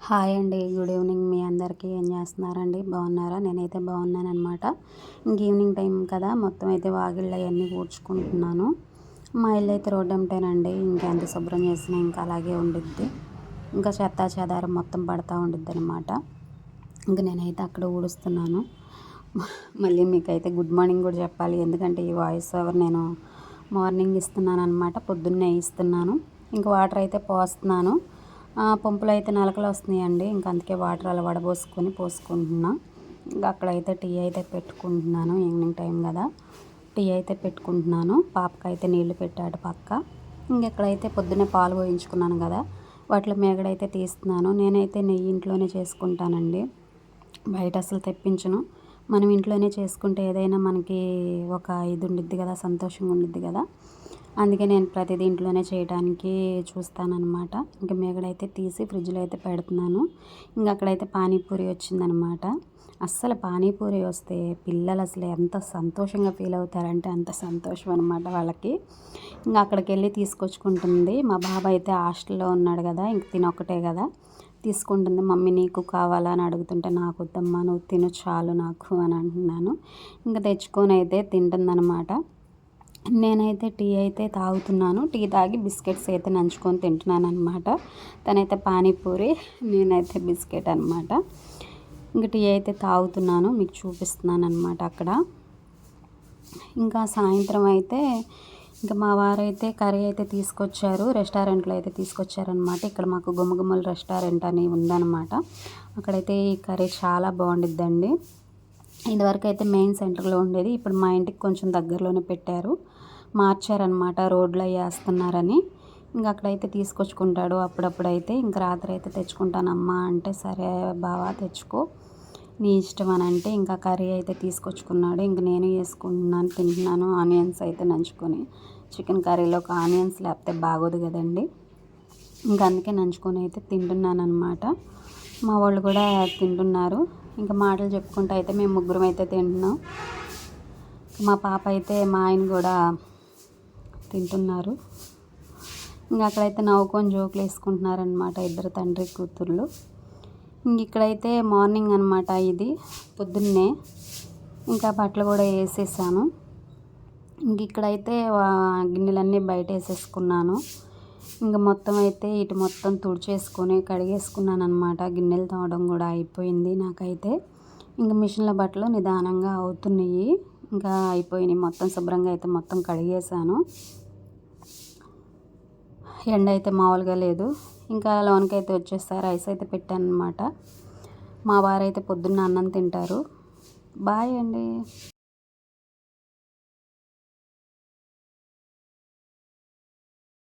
Hi అండి. Good evening మీ అందరికీ. ఏం చేస్తున్నారండి? బాగున్నారా? నేనైతే బాగున్నాను అనమాట ఇంక ఈవినింగ్ టైం కదా. మొత్తం అయితే వాగిళ్ళు అవన్నీ కూర్చుకుంటున్నాను మా ఇల్లు అయితే రోడ్డు అంటేనండి ఇంకెంత శుభ్రం చేసినా ఇంకా అలాగే ఉండిద్ది. ఇంకా చెత్త చెదారం మొత్తం పడతా ఉండిద్ది అనమాట ఇంక నేనైతే అక్కడ ఊడుస్తున్నాను. మళ్ళీ మీకైతే గుడ్ మార్నింగ్ కూడా చెప్పాలి. ఎందుకంటే ఈ వాయిస్ ఓవర్ నేను మార్నింగ్ ఇస్తున్నాను అనమాట పొద్దున్నే ఇస్తున్నాను. ఇంకా వాటర్ అయితే పోస్తున్నాను. పంపులు అయితే నలకలు వస్తున్నాయండి. ఇంకా అందుకే వాటర్ అలా వడబోసుకొని పోసుకుంటున్నా. ఇంకా అక్కడైతే టీ అయితే పెట్టుకుంటున్నాను. ఈవినింగ్ టైం కదా. టీ అయితే పెట్టుకుంటున్నాను. పాపకైతే నీళ్ళు పెట్టాడు పక్క. ఇంకెక్కడైతే పొద్దున్నే పాలు పోయించుకున్నాను కదా. వాటిలో మేగడైతే తీస్తున్నాను. నేనైతే నెయ్యి ఇంట్లోనే చేసుకుంటానండి. బయట అసలు తెప్పించను. మనం ఇంట్లోనే చేసుకుంటే ఏదైనా మనకి ఒక ఇది ఉండిద్ది కదా సంతోషంగా ఉండిద్ది కదా. అందుకే నేను ప్రతి దీంట్లోనే చేయడానికి చూస్తానన్నమాట. ఇంకా మేగడైతే తీసి ఫ్రిడ్జ్లో అయితే పెడుతున్నాను. ఇంకా అక్కడైతే పానీపూరి వచ్చిందనమాట అస్సలు పానీపూరి వస్తే పిల్లలు అసలు ఎంత సంతోషంగా ఫీల్ అవుతారంటే అంత సంతోషం అనమాట వాళ్ళకి. ఇంకా అక్కడికి వెళ్ళి తీసుకొచ్చుకుంటుంది. మా బాబాయ్ అయితే హాస్టల్లో ఉన్నాడు కదా ఇంక తినొక్కటే కదా. తీసుకుంటుంది మమ్మీ నీకు కావాలా? అని అడుగుతుంటే నాకు వద్దమ్మా నువ్వు తిను చాలు నాకు అని అంటున్నాను. ఇంకా తెచ్చుకొని అయితే తింటుందన్నమాట. నేనైతే టీ అయితే తాగుతున్నాను. టీ తాగి బిస్కెట్స్ అయితే నంచుకొని తింటున్నాను అనమాట తనైతే పానీపూరి నేనైతే బిస్కెట్ అనమాట ఇంకా టీ అయితే తాగుతున్నాను. మీకు చూపిస్తున్నాను అనమాట అక్కడ. ఇంకా సాయంత్రం అయితే ఇంకా మా వారైతే కర్రీ అయితే తీసుకొచ్చారు. రెస్టారెంట్లో అయితే తీసుకొచ్చారనమాట ఇక్కడ మాకు గుమ్మగుమ్మల రెస్టారెంట్ అని ఉందన్నమాట. అక్కడైతే ఈ కర్రీ చాలా బాగుండిద్దండి. ఇదివరకు అయితే మెయిన్ సెంటర్లో ఉండేది. ఇప్పుడు మా ఇంటికి కొంచెం దగ్గరలోనే పెట్టారు. మార్చారనమాట రోడ్లు అవి వేస్తున్నారని. ఇంకా అక్కడైతే తీసుకొచ్చుకుంటాడు. అప్పుడప్పుడు అయితే ఇంకా రాత్రి అయితే తెచ్చుకుంటానమ్మా అంటే సరే బావా తెచ్చుకో నీ ఇష్టం అని అంటే ఇంకా కర్రీ అయితే తీసుకొచ్చుకున్నాడు. ఇంక నేను వేసుకుంటున్నాను తింటున్నాను ఆనియన్స్ అయితే నంచుకొని. చికెన్ కర్రీలో ఒక ఆనియన్స్ లేకపోతే బాగోదు కదండి. ఇంకా అందుకే నంచుకొని అయితే తింటున్నాను అనమాట మా వాళ్ళు కూడా తింటున్నారు. ఇంకా మాటలు చెప్పుకుంటూ అయితే మేము ముగ్గురం అయితే తింటున్నాం. మా పాప అయితే మా ఆయన కూడా తింటున్నారు. ఇంకా అక్కడైతే నవ్వుకొని జోకులు వేసుకుంటున్నారనమాట ఇద్దరు తండ్రి కూతుర్లు. ఇంక ఇక్కడైతే మార్నింగ్ అనమాట ఇది పొద్దున్నే. ఇంకా బట్టలు కూడా వేసేసాను. ఇంక ఇక్కడైతే గిన్నెలన్నీ బయట వేసేసుకున్నాను. ఇంకా మొత్తం అయితే ఇటు మొత్తం తుడిచేసుకొని కడిగేసుకున్నాను అనమాట గిన్నెలు తోవడం కూడా అయిపోయింది నాకైతే. ఇంకా మిషన్ల బట్టలు నిదానంగా అవుతున్నాయి. ఇంకా అయిపోయినాయి. మొత్తం శుభ్రంగా అయితే మొత్తం కడిగేసాను ఎండ అయితే మామూలుగా లేదు. ఇంకా లోనికి అయితే వచ్చేస్తారు రైస్ అయితే పెట్టాను అనమాట మా వారైతే పొద్దున్న అన్నం తింటారు. బాయ్ అండి.